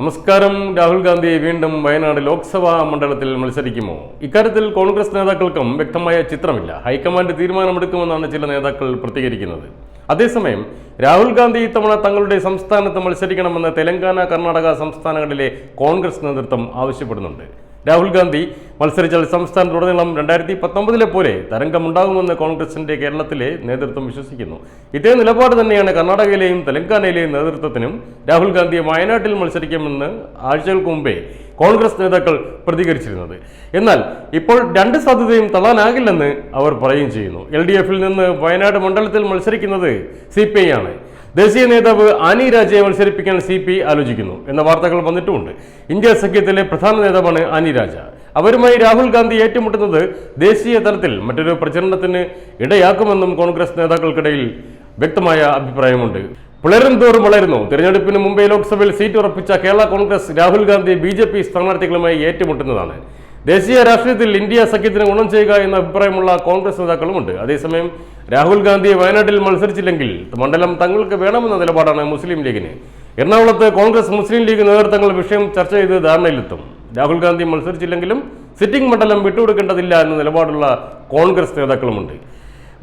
നമസ്കാരം. രാഹുൽ ഗാന്ധി വീണ്ടും വയനാട് ലോക്സഭാ മണ്ഡലത്തിൽ മത്സരിക്കുമോ? ഇക്കാര്യത്തിൽ കോൺഗ്രസ് നേതാക്കൾക്കും വ്യക്തമായ ചിത്രമില്ല. ഹൈക്കമാൻഡ് തീരുമാനമെടുക്കുമെന്നാണ് ചില നേതാക്കൾ പ്രതികരിക്കുന്നത്. അതേസമയം രാഹുൽ ഗാന്ധി ഇത്തവണ തങ്ങളുടെ സംസ്ഥാനത്ത് മത്സരിക്കണമെന്ന് തെലങ്കാന കർണാടക സംസ്ഥാനങ്ങളിലെ കോൺഗ്രസ് നേതൃത്വം ആവശ്യപ്പെടുന്നുണ്ട്. രാഹുൽ ഗാന്ധി മത്സരിച്ചാൽ സംസ്ഥാനത്തുടനീളം രണ്ടായിരത്തി പത്തൊമ്പതിലെ പോലെ തരംഗമുണ്ടാകുമെന്ന് കോൺഗ്രസിന്റെ കേരളത്തിലെ നേതൃത്വം വിശ്വസിക്കുന്നു. ഇതേ നിലപാട് തന്നെയാണ് കർണാടകയിലെയും തെലങ്കാനയിലെയും നേതൃത്വത്തിനും രാഹുൽ ഗാന്ധി വയനാട്ടിൽ മത്സരിക്കുമെന്ന് ആഴ്ചകൾക്ക് മുമ്പേ കോൺഗ്രസ് നേതാക്കൾ പ്രതികരിച്ചിരുന്നത്. എന്നാൽ ഇപ്പോൾ രണ്ട് സാധ്യതയും തള്ളാനാകില്ലെന്ന് അവർ പറയുകയും ചെയ്യുന്നു. എൽ ഡി എഫിൽ നിന്ന് വയനാട് മണ്ഡലത്തിൽ മത്സരിക്കുന്നത് സി പി ഐ ആണ്. ദേശീയ നേതാവ് ആനി രാജയെ മത്സരിപ്പിക്കാൻ സി പി ആലോചിക്കുന്നു എന്ന വാർത്തകൾ വന്നിട്ടുമുണ്ട്. ഇന്ത്യ സഖ്യത്തിലെ പ്രധാന നേതാവാണ് ആനി രാജ. അവരുമായി രാഹുൽ ഗാന്ധി ഏറ്റുമുട്ടുന്നത് ദേശീയ തലത്തിൽ മറ്റൊരു പ്രചരണത്തിന് ഇടയാക്കുമെന്നും കോൺഗ്രസ് നേതാക്കൾക്കിടയിൽ വ്യക്തമായ അഭിപ്രായമുണ്ട്. പിളരും തോറും വളരുന്നു. തിരഞ്ഞെടുപ്പിന് മുമ്പേ ലോക്സഭയിൽ സീറ്റ് ഉറപ്പിച്ച കേരള കോൺഗ്രസ് രാഹുൽ ഗാന്ധി ബി സ്ഥാനാർത്ഥികളുമായി ഏറ്റുമുട്ടുന്നതാണ്. ദേശീയ രാഷ്ട്രീയത്തിൽ ഇന്ത്യ സഖ്യത്തിന് ഗുണം ചെയ്യുക എന്ന അഭിപ്രായമുള്ള കോൺഗ്രസ് നേതാക്കളുമുണ്ട്. അതേസമയം രാഹുൽ ഗാന്ധി വയനാട്ടിൽ മത്സരിച്ചില്ലെങ്കിൽ മണ്ഡലം തങ്ങൾക്ക് വേണമെന്ന നിലപാടാണ് മുസ്ലിം ലീഗിന്. എറണാകുളത്ത് കോൺഗ്രസ് മുസ്ലിം ലീഗ് നേതൃത്വങ്ങൾ വിഷയം ചർച്ച ചെയ്ത് ധാരണയിലെത്തും. രാഹുൽ ഗാന്ധി മത്സരിച്ചില്ലെങ്കിലും സിറ്റിംഗ് മണ്ഡലം വിട്ടുകൊടുക്കേണ്ടതില്ല എന്ന നിലപാടുള്ള കോൺഗ്രസ് നേതാക്കളുമുണ്ട്.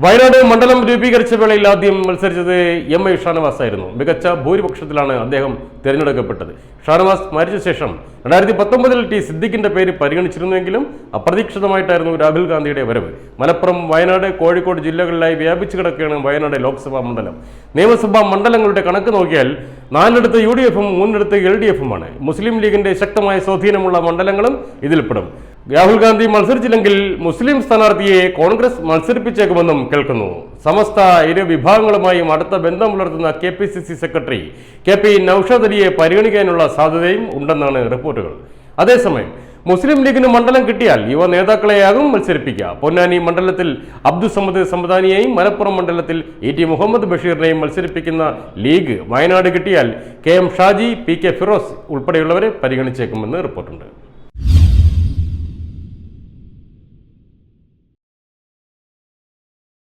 വയനാട് മണ്ഡലം രൂപീകരിച്ച വേളയിൽ ആദ്യം മത്സരിച്ചത് എം ഐ ഷാനവാസ് ആയിരുന്നു മികച്ച ഭൂരിപക്ഷത്തിലാണ് അദ്ദേഹം തിരഞ്ഞെടുക്കപ്പെട്ടത്. ഷാനവാസ് മരിച്ച ശേഷം രണ്ടായിരത്തി പത്തൊമ്പതിൽ ടി സിദ്ദിഖിന്റെ പേര് പരിഗണിച്ചിരുന്നുവെങ്കിലും അപ്രതീക്ഷിതമായിട്ടായിരുന്നു രാഹുൽ ഗാന്ധിയുടെ വരവ്. മലപ്പുറം വയനാട് കോഴിക്കോട് ജില്ലകളിലായി വ്യാപിച്ചു കിടക്കുകയാണ് വയനാട് ലോക്സഭാ മണ്ഡലം. നിയമസഭാ മണ്ഡലങ്ങളുടെ കണക്ക് നോക്കിയാൽ നാലിടത്ത് യു ഡി എഫും മൂന്നിടത്ത് എൽ ഡി എഫുമാണ് മുസ്ലിം ലീഗിന്റെ ശക്തമായ സ്വാധീനമുള്ള മണ്ഡലങ്ങളും ഇതിൽപ്പെടും. രാഹുൽ ഗാന്ധി മത്സരിച്ചില്ലെങ്കിൽ മുസ്ലിം സ്ഥാനാർത്ഥിയെ കോൺഗ്രസ് മത്സരിപ്പിച്ചേക്കുമെന്നും കേൾക്കുന്നു. സമസ്ത ഇരു വിഭാഗങ്ങളുമായും അടുത്ത ബന്ധം പുലർത്തുന്ന K P C C secretary K P Noushad അലിയെ പരിഗണിക്കാനുള്ള സാധ്യതയും ഉണ്ടെന്നാണ് റിപ്പോർട്ടുകൾ. അതേസമയം മുസ്ലിം ലീഗിന് മണ്ഡലം കിട്ടിയാൽ യുവ നേതാക്കളെയാകും മത്സരിപ്പിക്കുക. പൊന്നാനി മണ്ഡലത്തിൽ അബ്ദുസമ്മദ് സമദാനിയെയും മലപ്പുറം മണ്ഡലത്തിൽ ഇ ടി മുഹമ്മദ് ബഷീറിനെയും മത്സരിപ്പിക്കുന്ന ലീഗ് വയനാട് കിട്ടിയാൽ K M Shaji P K Firoz ഉൾപ്പെടെയുള്ളവരെ പരിഗണിച്ചേക്കുമെന്ന് റിപ്പോർട്ടുണ്ട്.